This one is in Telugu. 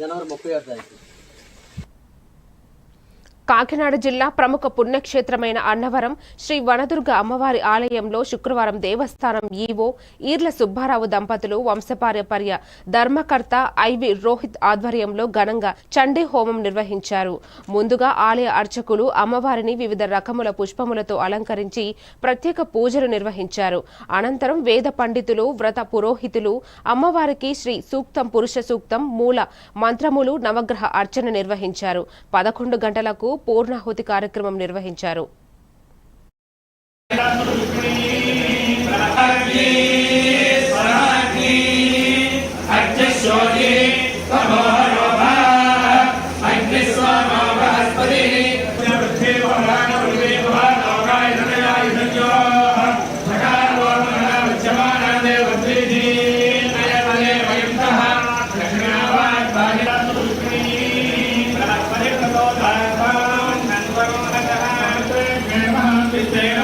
జనవరి ముప్పై ఆరు తారీఖు. కాకినాడ జిల్లా ప్రముఖ పుణ్యక్షేత్రమైన అన్నవరం శ్రీ వనదుర్గ అమ్మవారి ఆలయంలో శుక్రవారం దేవస్థానం ఈవో ఈర్ల సుబ్బారావు దంపతులు వంశపారపర్య ధర్మకర్త ఐవి రోహిత్ ఆధ్వర్యంలో ఘనంగా చండీ హోమం నిర్వహించారు. ముందుగా ఆలయ అర్చకులు అమ్మవారిని వివిధ రకముల పుష్పములతో అలంకరించి ప్రత్యేక పూజలు నిర్వహించారు. అనంతరం వేద పండితులు వ్రత పురోహితులు అమ్మవారికి శ్రీ సూక్తం పురుష సూక్తం మూల మంత్రములు నవగ్రహ అర్చన నిర్వహించారు. పదకొండు గంటలకు పూర్ణాహుతి కార్యక్రమం నిర్వహించారు. Brihaspati Happy Thanksgiving.